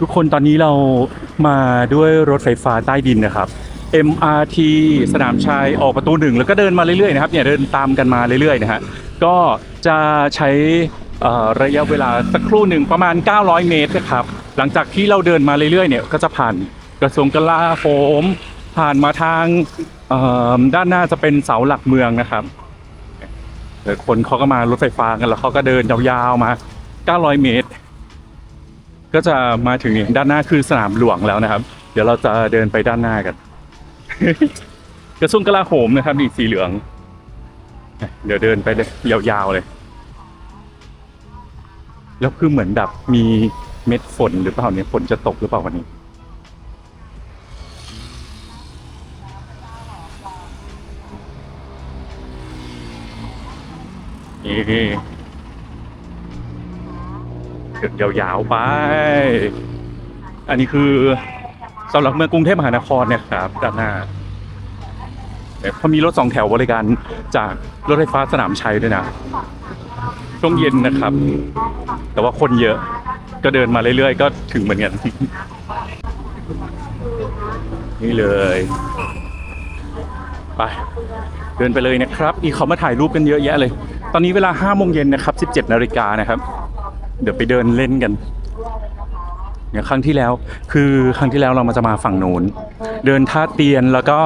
ทุกคนตอนนี้เรามาด้วยรถไฟฟ้าใต้ดินนะครับ MRT สนามชัยออกประตูหนึ่งแล้วก็เดินมาเรื่อยๆนะครับเนี่ยเดินตามกันมาเรื่อยๆนะฮะก็จะใช้ระยะเวลาสักครู่หนึ่งประมาณ 900 เมตรนะครับ หลังจากที่เราเดินมาเรื่อยๆเนี่ยก็จะผ่านกระทรวงกลาโหมผ่านมาทางด้านหน้าจะเป็นเสาหลักเมืองนะครับคนเขาก็มารถไฟฟ้ากันแล้วเขาก็เดินยาวๆมา 900 เมตร ก็จะมาถึงด้านหน้าคือสนามหลวงแล้วนะครับ เดี๋ยวเราจะเดินไปด้านหน้ากัน กระทรวงกลาโหมนะครับนี่สีเหลือง เดี๋ยวเดินไปเลยยาวๆเลย แล้วคือเหมือนแบบมีเม็ดฝนหรือเปล่าเนี่ยฝนจะตกหรือเปล่าวันนี้นี่ เดินยาวๆไป อันนี้คือสำหรับเมืองกรุงเทพมหานครเนี่ยครับด้านหน้าแต่เขามีรถสองแถวบริการจากรถไฟฟ้าสนามชัยด้วยนะ ช่วงเย็นนะครับ แต่ว่าคนเยอะก็เดินมาเรื่อยๆ ก็ถึงเหมือนกัน นี่เลย ไป เดินไปเลยนะครับนี่เขามาถ่ายรูปกันเยอะแยะเลย ตอนนี้เวลา5โมงเย็นนะครับ 17 นาฬิกานะครับ เดี๋ยวไปเดินเล่นกันอย่างครั้งที่แล้วคือครั้งที่แล้วเรามาจะมาฝั่งโน้นเดินท่าเตียนแล้วก็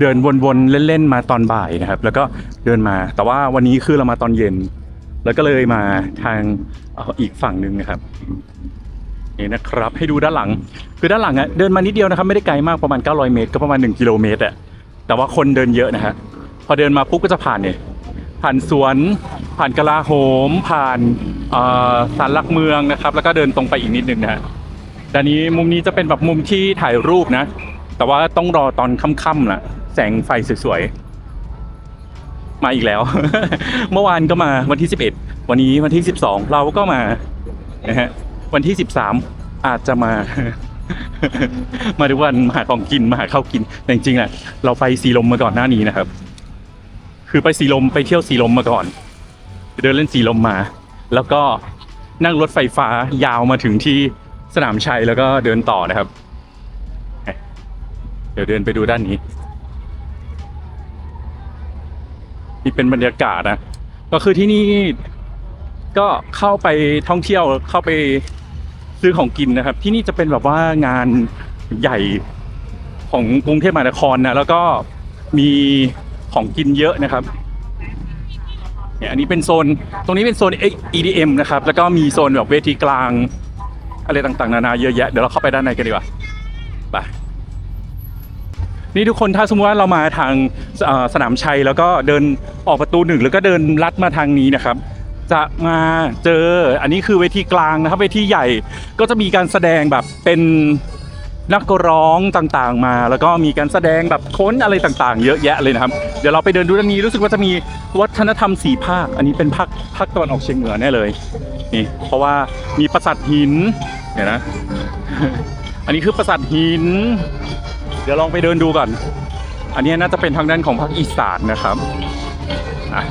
เดินวนๆเล่นๆมาตอนบ่ายนะครับ แล้วก็เดินมา แต่ว่าวันนี้คือเรามาตอนเย็น แล้วก็เลยมาทางอีกฝั่งหนึ่งนะครับนี่นะครับให้ดูด้านหลัง คือด้านหลังอะเดินมานิดเดียวนะครับไม่ได้ไกลมากประมาณ 900 เมตร ก็ประมาณ 1 กิโลเมตรอะแต่ว่าคนเดินเยอะนะฮะพอเดินมาปุ๊บก็จะผ่านเนี่ยผ่านสวน ผ่านกลาโหม ผ่านเอ่อศาลหลักเมืองนะครับ แล้วก็เดินตรงไปอีกนิดนึงนะฮะด้านนี้มุมนี้จะเป็นแบบมุมที่ถ่ายรูปนะ แต่ว่าต้องรอตอนค่ำๆล่ะแสงไฟสวยๆ มาอีกแล้ว เมื่อวานก็มาวันที่ 11 วันนี้วันที่ 12 เราก็มานะฮะวันที่ 13 อาจจะมา มาทุกวันมาหาของกินมาหาข้าวกินแต่จริงๆแหละเราไปสีลมมาก่อนหน้านี้นะครับ คือไปสีลมไปเที่ยวสีลมมาก่อน เดินเล่นสีลมมา แล้วก็นั่งรถไฟฟ้ายาวมาถึงที่สนามชัยแล้วก็เดินต่อนะครับ เดี๋ยวเดินไปดูด้านนี้นี่เป็นบรรยากาศนะก็คือที่นี่ก็เข้าไปท่องเที่ยวเข้าไปซื้อของกินนะครับ ที่นี่จะเป็นแบบว่างานใหญ่ของกรุงเทพมหานครนะแล้วก็มีของกินเยอะนะครับ เนี่ยอันนี้เป็นโซนตรงนี้เป็นโซน EDM นะครับแล้วก็มีโซนแบบเวทีกลางอะไรต่างๆ นานาเยอะแยะเดี๋ยวเราเข้าไปด้านในกันดีกว่าไปนี่ทุกคนถ้าสมมติว่าเรามาทางสนามชัยแล้วก็เดินออกประตูหนึ่งแล้วก็เดินลัดมาทางนี้นะครับ จะมาเจออันนี้คือเวทีกลางนะครับเวทีใหญ่ก็จะมีการแสดงแบบเป็น นักร้องต่างๆมา แล้วก็มีการแสดงแบบค้นอะไรต่างๆ เยอะแยะเลยนะครับ เดี๋ยวเราไปเดินดูด้านนี้รู้สึกว่าจะมีวัฒนธรรมสีภาค อันนี้เป็นภาคภาคตะวันออกเฉียงเหนือแน่เลยนี่เพราะว่ามีปราสาทหินเดี๋ยนะ อันนี้คือปราสาทหิน เดี๋ยวลองไปเดินดูก่อน อันนี้น่าจะเป็นทางด้านของภาคอีสานนะครับอะ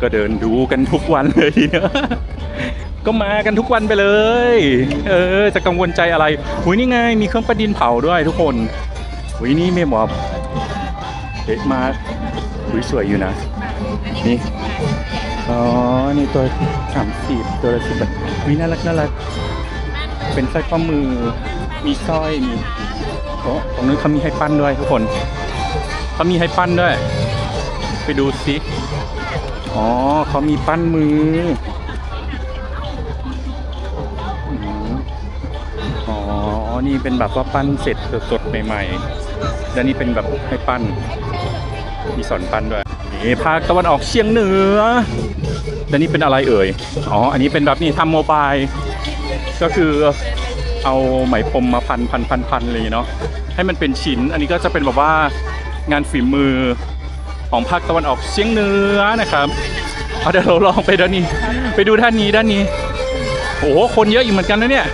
ก็เดินดูกันทุกวันเลย ก็มากันทุกวันไปเลย เออ จะกังวลใจอะไรหุยนี่ไง มีเครื่องประดินเผาด้วยทุกคนหุยนี่เมมอบเด็ดมาหุยสวยอยู่นะ นี่ อ๋อ นี่ตัวสามสิบตัวละสิบบาทหุยน่ารักน่ารัก เป็นสร้อยข้อมือ มีสร้อย มีโอ้ตรงนู้นเขามีให้ปั้นด้วยทุกคน เขามีให้ปั้นด้วย ไปดูสิ อ๋อ เขามีปั้นมือ นี่เป็นแบบว่าปั้นเสร็จสดๆใหม่ๆ แล้วนี่เป็นแบบให้ปั้น มีสอนปั้นด้วย นี่ภาคตะวันออกเฉียงเหนือ แล้วนี่เป็นอะไรเอ่ย อ๋อ อันนี้เป็นแบบนี่ทำโมบาย ก็คือเอาไหมพรมมาพันพันพันพันเลยเนาะ ให้มันเป็นชิ้น อันนี้ก็จะเป็นแบบว่างานฝีมือของภาคตะวันออกเฉียงเหนือนะครับเอาเดี๋ยวเราลองไปด้านนี้ ไปดูด้านนี้ด้านนี้ โอ้โห คนเยอะอยู่เหมือนกันนะเนี่ย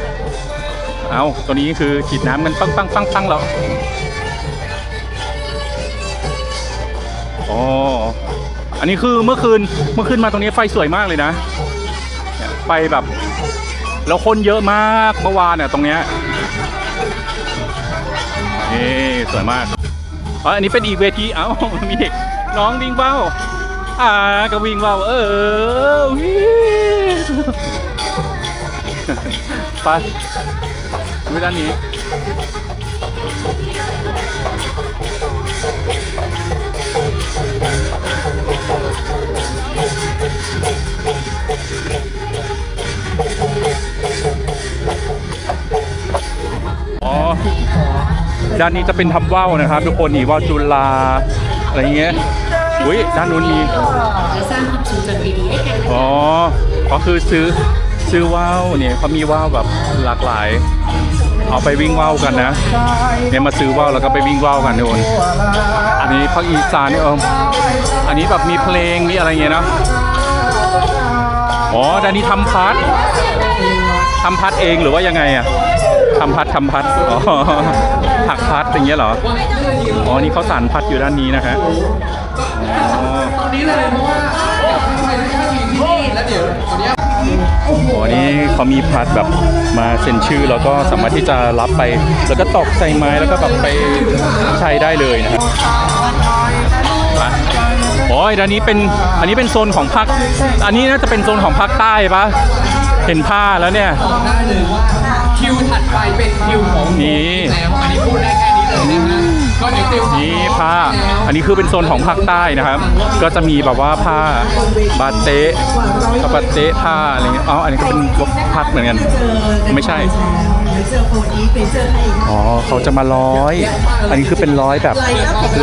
เอาตัวนี้คือฉีดน้ำกันปังปังปังปังแล้วอ๋ออันนี้คือเมื่อคืนเมื่อคืนมาตรงนี้ไฟสวยมากเลยนะไฟแบบแล้วคนเยอะมากเมื่อวานเนี่ยตรงเนี้ยนี่สวยมากอ๋ออันนี้เป็นอีกเวทีเอ้ามีเด็กน้องวิ่งเบ้าอ่าก็วิ่งเบ้าเออวิ่งไป ดูด้านนี้อ๋อด้านนี้จะเป็นทับว่าวนะครับ ทุกคนนี่ว่าวจุฬาอะไรเงี้ยอุ้ยด้านนู้นมีและสร้างความทรงจำดีๆให้กันนะคะอ๋อก็คือซื้อซื้อว่าวเนี่ยเขามีว่าวแบบหลากหลาย เอาไปวิ่งว่าวกันนะเนี่ยมาซื้อว่าวแล้วก็ไปวิ่งว่าวกันทุกคนอันนี้ภาคอีสานเนี่ยเอออันนี้แบบมีเพลงมีอะไรเงี้ยเนะอ๋อด้านนี้ทำพัดทำพัดเองหรือว่ายังไงอะทำพัดทำพัดอ๋อหักพัดอย่างเงี้ยเหรออ๋อนี่เขาสารพัดอยู่ด้านนี้นะฮะอ๋อ เขามีพัดแบบมาเซ็นชื่อ แล้วก็สามารถที่จะรับไป แล้วก็ตอกใส่ไม้แล้วก็แบบไปใช้ได้เลยนะครับไปโอ้ยด้านนี้เป็นอันนี้เป็นโซนของภาคอันนี้น่าจะเป็นโซนของภาคใต้ปะเห็นผ้าแล้วเนี่ยบอกได้เลยว่าคิวถัดไปเป็นคิวของนี่แล้วอันนี้พูดได้แค่นี้เลยนะ นี่ผ้า อันนี้คือเป็นโซนของภาคใต้นะครับ ก็จะมีแบบว่าผ้าบาเต้บาเตะผ้าอะไรเงี้ยอ๋ออันนี้ก็เป็นพัดเหมือนกัน ไม่ใช่อ๋อเขาจะมาร้อย อันนี้คือเป็นร้อยแบบ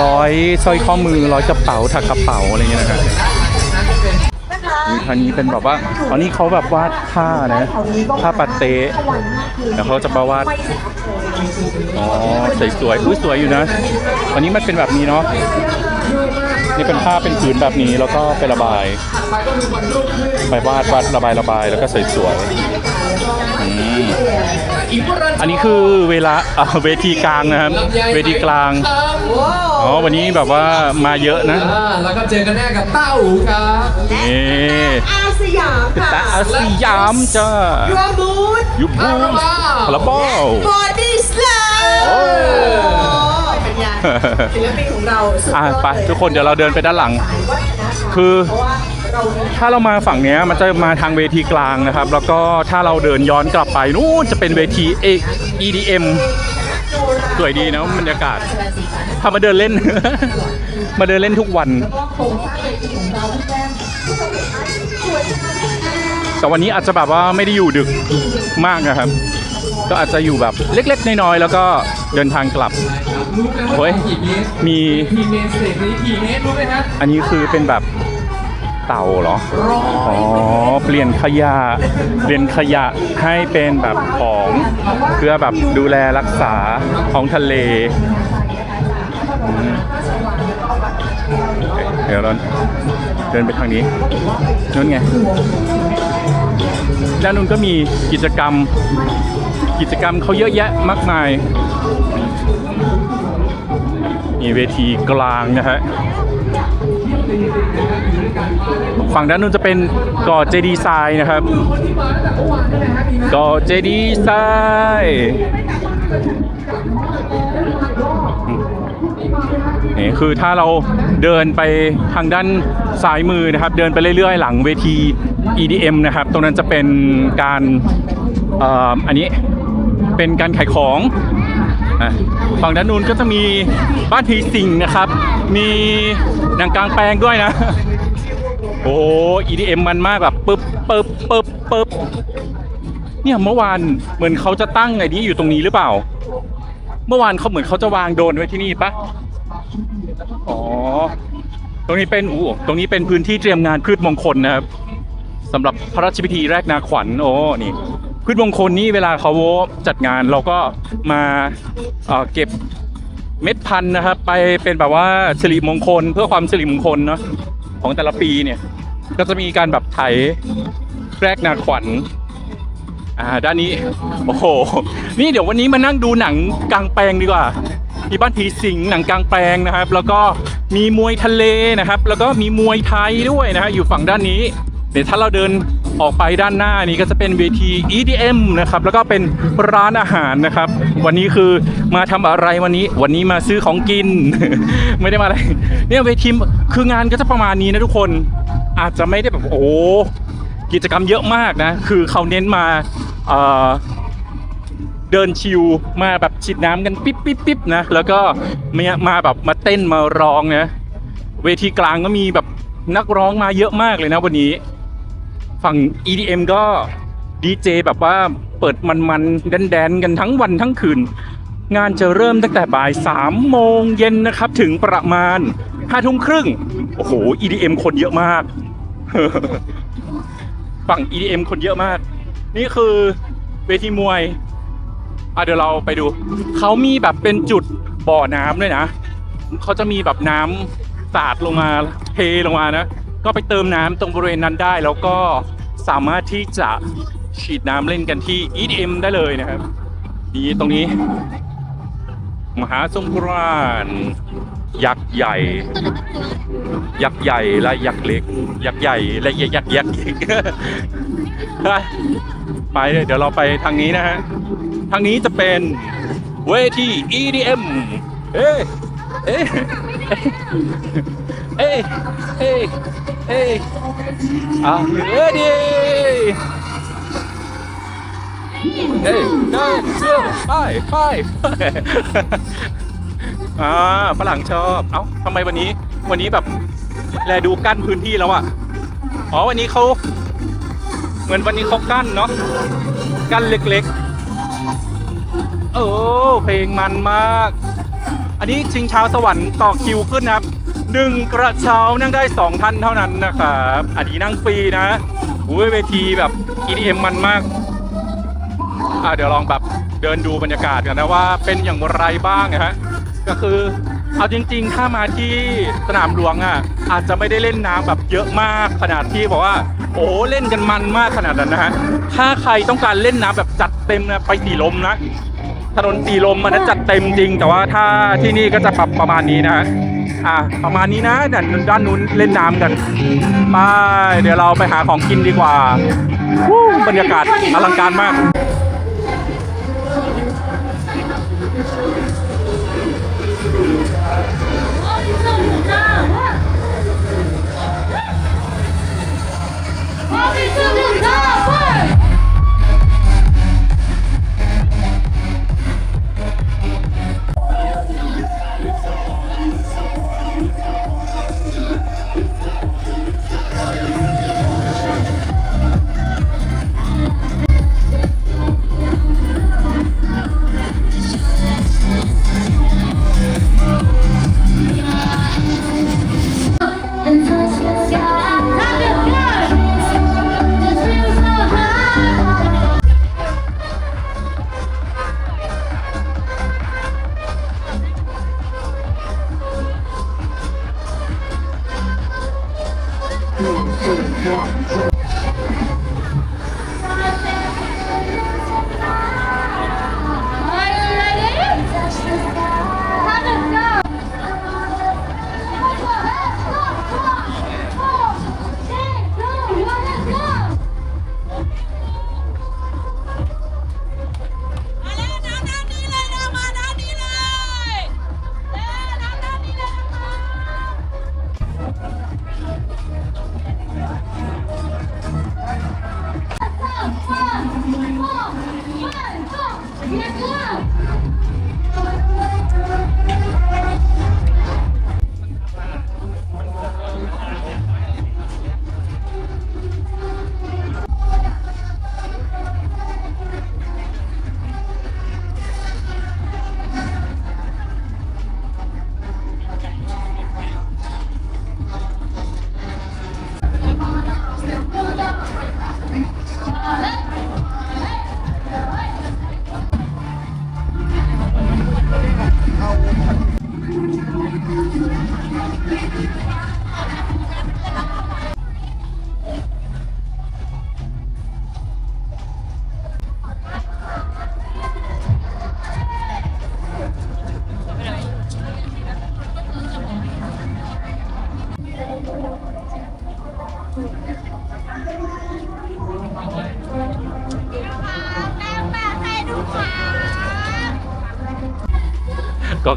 ร้อยสร้อยข้อมือร้อยกระเป๋าถักกระเป๋าอะไรเงี้ยนะครับนะคะนี่คันนี้เป็นแบบว่าอันนี้เขาแบบวาดผ้านะผ้าปาเตะแล้วเขาจะมาวาด อ๋อสวยๆอุ้ยสวยอยู่นะอันนี้มันเป็นแบบนี้เนาะนี่เป็นผ้าเป็นผืนแบบนี้แล้วก็ไประบาย ไปวาดวาดระบายระบายแล้วก็สวยๆอืม อีกพวกเราอันนี้คือเวลาอ่าเวทีกลางนะครับ เวทีกลางอ๋อวันนี้แบบว่ามาเยอะนะอ่าแล้วก็เจอกันแน่กับต้าอูครับนี่อาสยามค่ะตาอาสยามจ้ารัวบูธยุบบูสคาราบาวบอดี้สแลมโอ้เป็นไงศิลปินของเราสุดยอะอดไปเลยทุกคนเดี๋ยวเราเดินไปด้านหลังสายวัฒนธรรมคือ ถ้าเรามาฝั่งนี้มันจะมาทางเวทีกลางนะครับ แล้วก็ถ้าเราเดินย้อนกลับไปนู่นจะเป็นเวที EDM สวยดีนะบรรยากาศพามาเดินเล่น มาเดินเล่นทุกวัน แต่วันนี้อาจจะแบบว่าไม่ได้อยู่ดึกมากนะครับ ก็อาจจะอยู่แบบเล็กๆ น้อยๆ แล้วก็เดินทางกลับรู้ไหมเฮ้ว่ายกี่เมตรมีทีเมตรสเตจนี้ทีเมตรรู้ไหมฮะอันนี้คือเป็นแบบ เต่าเหรอ อ๋อ เปลี่ยนขยะ เปลี่ยนขยะให้เป็นแบบของเพื่อแบบดูแลรักษาท้องทะเลอืมเดี๋ยวเราเดินไปทางนี้นู่นไง ด้านนู้นก็มีกิจกรรม กิจกรรมเขาเยอะแยะมากมาย มีเวทีกลางนะฮะ ฝั่งด้านนู้นจะเป็นก่อเจดีไซน์นะครับ ก่อเจดีไซน์นี่คือถ้าเราเดินไปทางด้านซ้ายมือนะครับ เดินไปเรื่อยๆ หลังเวที EDM นะครับ ตรงนั้นจะเป็นการอันนี้เป็นการขายของฝั่งด้านนู้นก็จะมีบ้านผีสิงนะครับ มี หนังกลางแปลงด้วยนะ โอ้ EDM มันมากแบบปึ๊บปึ๊บปึ๊บปึ๊บเนี่ยเมื่อวานเหมือนเขาจะตั้งไอ้นี้อยู่ตรงนี้หรือเปล่า เมื่อวานเขาเหมือนเขาจะวางโดนไว้ที่นี่ปะอ๋อ ตรงนี้เป็นอู้ตรงนี้เป็นพื้นที่เตรียมงานพืชมงคลนะครับสำหรับพระราชพิธีแรกนาขวัญโอ้นี่พืชมงคลนี่เวลาเขาจัดงานเราก็มาเอ่อเก็บ เม็ดพันธุ์นะครับไปเป็นแบบว่าสิริมงคลเพื่อความสิริมงคลเนาะของแต่ละปีเนี่ย ก็จะมีการแบบไถแรกนาขวัญอ่าด้านนี้โอ้โหนี่เดี๋ยววันนี้มานั่งดูหนังกลางแปลงดีกว่ามีบ้านผีสิงหนังกลางแปลงนะครับ แล้วก็มีมวยทะเลนะครับ แล้วก็มีมวยไทยด้วยนะฮะอยู่ฝั่งด้านนี้ เดี๋ยวถ้าเราเดิน ออกไปด้านหน้านี้ก็จะเป็นเวที EDM นะครับแล้วก็เป็นร้านอาหารนะครับ วันนี้คือมาทำอะไรวันนี้ วันนี้มาซื้อของกิน ไม่ได้มาอะไรเนี่ยเวทีคืองานก็จะประมาณนี้นะทุกคนอาจจะไม่ได้แบบโอ้กิจกรรมเยอะมากนะ คือเขาเน้นมาเดินชิวมาแบบฉีดน้ำกันปิ๊บปิ๊บปิ๊บนะแล้วก็มาแบบมาเต้นมาร้องนะเวทีกลางก็มีแบบนักร้องมาเยอะมากเลยนะวันนี้ ฝั่ง EDM ก็ดีเจแบบว่าเปิดมันๆแดนๆกันทั้งวันทั้งคืน งานจะเริ่มตั้งแต่บ่าย3โมงเย็นนะครับ ถึงประมาณ5ทุ่มครึ่ง โอ้โห EDM คนเยอะมาก ฝั่ง EDM คนเยอะมาก นี่คือเวทีมวยอะเดี๋ยวเราไปดู เขามีแบบเป็นจุดบ่อน้ำด้วยนะ เขาจะมีแบบน้ำสาดลงมาเทลงมานะ ก็ไปเติมน้ำตรงบริเวณนั้นได้แล้วก็ สามารถที่จะฉีดน้ำเล่นกันที่ EDM ได้เลยนะครับ นี่ตรงนี้ มหาสงกรานต์ยักษ์ใหญ่ ยักษ์ใหญ่และยักษ์เล็ก ยักษ์ใหญ่และยักษ์ยักษ์ยักษ์เล็กไปเดี๋ยวเราไปทางนี้นะฮะ ทางนี้จะเป็นเวที EDM เอ้ เอ้ยเอ้ยเอ้ยเอ้ยอะเอ้ยดิเอ้ยเดินเชื่อไปไปไปอ่าฝรั่งชอบ เอ้าทำไมวันนี้ วันนี้แบบแลดูกั้นพื้นที่แล้วอะ อ๋อ วันนี้เขาเหมือนวันนี้เขากั้นเนาะ กั้นเล็กๆ โอ้ เพลงมันมาก อันนี้ชิงเช้าสวรรค์ต่อคิวขึ้นนะครับหนึ่งกระเช้านั่งได้สองท่านเท่านั้นนะครับอันนี้นั่งฟรีนะอุ้ยเวทีแบบ EDM มันมากอะเดี๋ยวลองแบบเดินดูบรรยากาศกันนะว่าเป็นอย่างไรบ้างนะฮะก็คือเอาจริง ๆ ถ้ามาที่สนามหลวงอะอาจจะไม่ได้เล่นน้ำแบบเยอะมากขนาดที่บอกว่า โอ้เล่นกันมันมากขนาดนั้นนะฮะถ้าใครต้องการเล่นน้ำแบบจัดเต็มนะไปสีลมนะ ถนนสีลมมันนะจัดเต็มจริง แต่ว่าถ้าที่นี่ก็จะปรับประมาณนี้นะฮะอะประมาณนี้นะด้านด้านนู้นเล่นน้ำกันไปเดี๋ยวเราไปหาของกินดีกว่าบรรยากาศอลังการมาก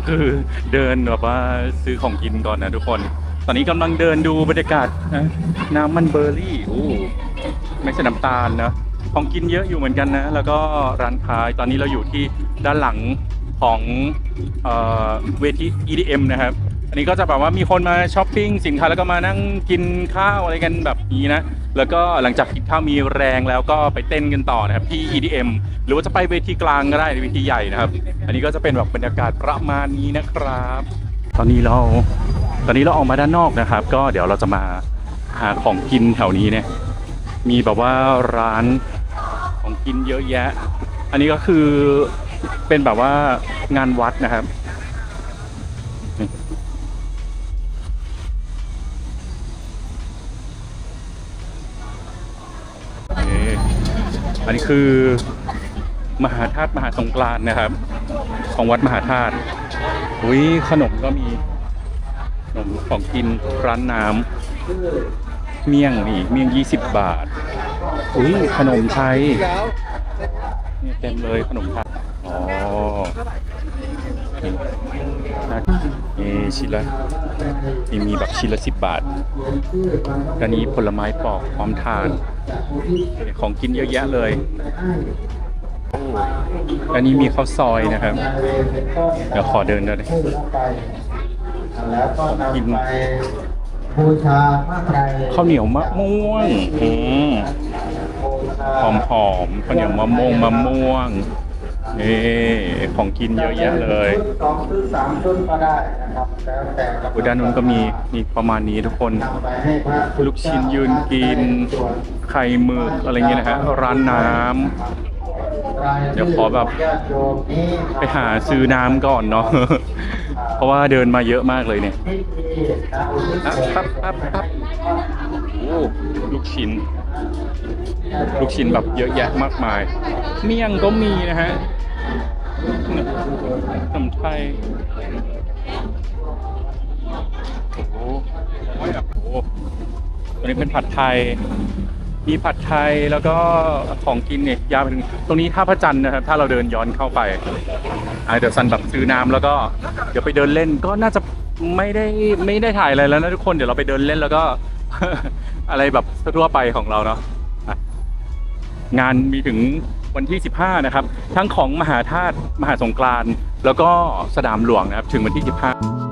คือเดินแบบว่าซื้อของกินก่อนนะทุกคน ตอนนี้กำลังเดินดูบรรยากาศนะน้ำมันเบอร์รี่โอ้ไม่ใช่น้ำตาลนะของกินเยอะอยู่เหมือนกันนะ แล้วก็ร้านค้าตอนนี้เราอยู่ที่ด้านหลังของเออเวที EDM นะครับ อันนี้ก็จะแบบว่ามีคนมาช้อปปิ้งสินค้าแล้วก็มานั่งกินข้าวอะไรกันแบบนี้นะ แล้วก็หลังจากกินข้าวมีแรงแล้วก็ไปเต้นกันต่อนะครับที่ EDM หรือว่าจะไปเวทีกลางก็ได้เวทีใหญ่นะครับ อันนี้ก็จะเป็นแบบบรรยากาศประมาณนี้นะครับ ตอนนี้เราตอนนี้เราออกมาด้านนอกนะครับ ก็เดี๋ยวเราจะมาหาของกินแถวนี้เนี่ยมีแบบว่าร้านของกินเยอะแยะ อันนี้ก็คือเป็นแบบว่างานวัดนะครับ อันนี้คือมหาธาตุมหาสงกรานนะครับ ของวัดมหาธาตุอุ้ยขนมก็มีขนมของกินร้านน้ำเมี่ยงนี่เมี่ยง 20 บาท อุ้ยขนมไทยนี่เต็มเลยขนมไทยอ๋อ นี่นะนี่ชิ้นละนี่มีแบบชิ้นละสิบบาทอันนี้ผลไม้ปอกพร้อมทานนี่ของกินเยอะแยะเลยโอ้อันนี้มีข้าวซอยนะครับ เดี๋ยวขอเดินหน่อยแล้วก็นำไปบูชาพระไตรข้าวเหนียวมะม่วงอืมบูชาหอมหอมๆข้าวเหนียวมะม่วงมะม่วง นี่ของกินเยอะแยะเลยชุดสองชุดสามชุดก็ได้นะครับแล้วแต่กำลังอุด้านนู้นก็มีมีประมาณนี้ทุกคน นำไปให้พระลูกชิ้นยืนกิน ไข่หมึกอะไรเงี้ยนะฮะร้านน้ำเดี๋ยวขอแบบ ญาติโยมนี้ไปหาซื้อน้ำก่อนเนาะ เพราะว่าเดินมาเยอะมากเลยเนี่ยพิธีนะอุทิศอะปั๊บปั๊บปั๊บโอ้ลูกชิ้น ลูกชิ้นแบบเยอะแยะมากมาย เมี่ยงก็มีนะฮะ ขนมไทยโอ้โหโอ้โหตัวนี้เป็นผัดไทย มีผัดไทยแล้วก็ของกินเนี่ยยาวไปถึงตรงนี้ท่าพระจันทร์นะครับ ถ้าเราเดินย้อนเข้าไปอะเดี๋ยวซันแบบซื้อน้ำแล้วก็เดี๋ยวไปเดินเล่นก็น่าจะไม่ได้ไม่ได้ถ่ายอะไรแล้วนะทุกคนเดี๋ยวเราไปเดินเล่นแล้วก็ อะไรแบบทั่วไปของเราเนาะงานมีถึง วันที่ 15 นะครับ ทั้งของมหาธาตุมหาสงกรานต์แล้วก็สนามหลวงนะครับ ถึงวันที่ 15